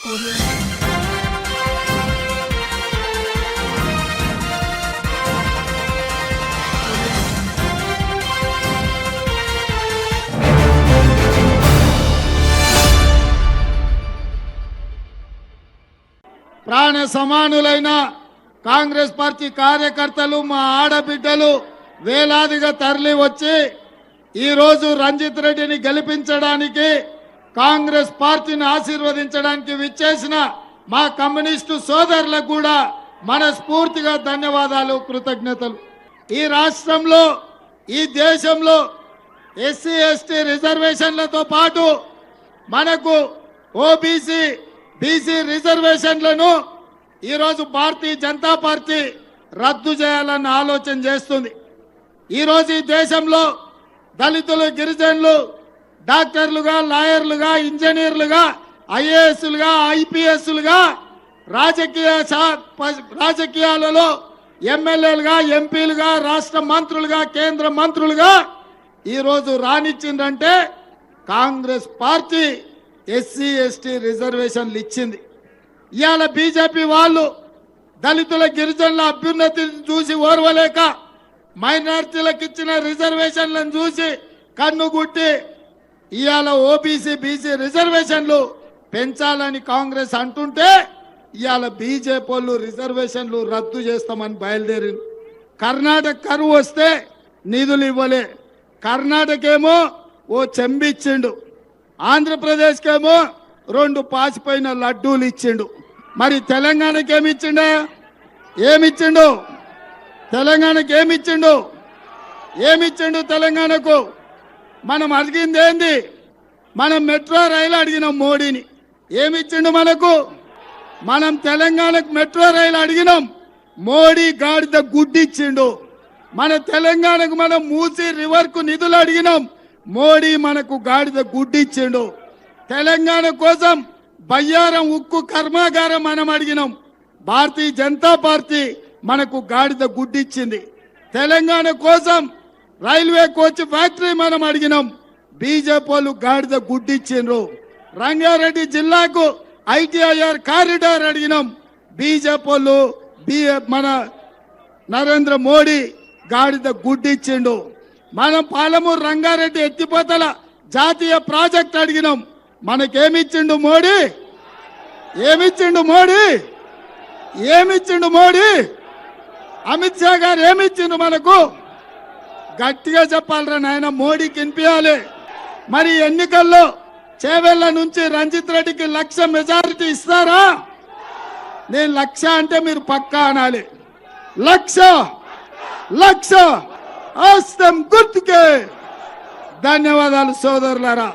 ప్రాణ సమానులైన కాంగ్రెస్ పార్టీ కార్యకర్తలు మా ఆడబిడ్డలు వేలాదిగా తరలి వచ్చి ఈరోజు రంజిత్ రెడ్డిని గెలిపించడానికి కాంగ్రెస్ పార్టీని ఆశీర్వదించడానికి విచ్చేసిన మా కమ్యూనిస్టు సోదరులకు కూడా మనస్ఫూర్తిగా ధన్యవాదాలు కృతజ్ఞతలు. ఈ రాష్ట్రంలో ఈ దేశంలో ఎస్సీ ఎస్టీ రిజర్వేషన్లతో పాటు మనకు ఓబీసీ బీసీ రిజర్వేషన్లను ఈరోజు భారతీయ జనతా పార్టీ రద్దు చేయాలన్న ఆలోచన చేస్తుంది. ఈరోజు ఈ దేశంలో దళితులు గిరిజనులు డాక్టర్లుగా లాయర్లుగా ఇంజనీర్లుగా ఐఏఎస్లుగా ఐపీఎస్లుగా రాజకీయ ప- రాజకీయాలలో ఎమ్మెల్యేలుగా ఎంపీలుగా రాష్ట్ర మంత్రులుగా కేంద్ర మంత్రులుగా ఈరోజు రానిచ్చిందంటే కాంగ్రెస్ పార్టీ ఎస్సీ ఎస్టీ రిజర్వేషన్లు ఇచ్చింది. ఇవాళ బీజేపీ వాళ్ళు దళితుల గిరిజనుల అభ్యున్నతిని చూసి ఓర్వలేక మైనార్టీలకు ఇచ్చిన రిజర్వేషన్లను చూసి కన్నుగుట్టి ఇవాళ ఓబీసీ బీసీ రిజర్వేషన్లు పెంచాలని కాంగ్రెస్ అంటుంటే ఇవాళ బీజేపీ వాళ్ళు రిజర్వేషన్లు రద్దు చేస్తామని బయలుదేరి కర్ణాటక కరువు వస్తే నిధులు ఇవ్వలే. కర్ణాటక ఏమో ఓ చెంబిచ్చిండు. ఆంధ్రప్రదేశ్కేమో రెండు పాసిపోయిన లడ్డూలు ఇచ్చిండు. మరి తెలంగాణకి ఏమి ఇచ్చిండు ఏమిచ్చిండు? తెలంగాణకి ఏమిచ్చిండు ఏమిచ్చిండు తెలంగాణకు? మనం అడిగింది ఏంది? మనం మెట్రో రైలు అడిగినాం మోడీని. ఏమిచ్చిండు మనకు? మనం తెలంగాణకు మెట్రో రైలు అడిగినాం. మోడీ గాడిద గుడ్డిచ్చిండు. మన తెలంగాణకు మనం మూసి రివర్కు నిధులు అడిగినాం. మోడీ మనకు గాడిద గుడ్డిచ్చిండు. తెలంగాణ కోసం బయ్యారం ఉక్కు కర్మాగారం మనం అడిగినాం. భారతీయ జనతా పార్టీ మనకు గాడిద గుడ్డిచ్చింది. తెలంగాణ కోసం రైల్వే కోచ్ ఫ్యాక్టరీ మనం అడిగినాం. బీజేపీ వాళ్ళు గాడిద గుడ్డిచ్చిండ్రు. రంగారెడ్డి జిల్లాకు ఐటీఐఆర్ కారిడార్ అడిగినాం. బీజేపీ వాళ్ళు బీ మన నరేంద్ర మోడీ గాడిద గుడ్డిచ్చిండు. మనం పాలమూరు రంగారెడ్డి ఎత్తిపోతల జాతీయ ప్రాజెక్ట్ అడిగినాం. మనకేమిచ్చిండు మోడీ? ఏమిచ్చిండు మోడీ? ఏమిచ్చిండు మోడీ? అమిత్ షా గారు ఏమిచ్చిండు మనకు? గట్టిగా చెప్పాలరా నాయన మోడీకి వినిపించాలి మరి ఎన్నికల్లో చేవెళ్ళ నుంచి రంజిత్ రెడ్డికి లక్ష మెజారిటీ ఇస్తారా? నేను లక్ష అంటే మీరు పక్కా అనాలి. లక్ష! లక్ష! ఆస్తం గుర్తుకే! ధన్యవాదాలు సోదరులారా.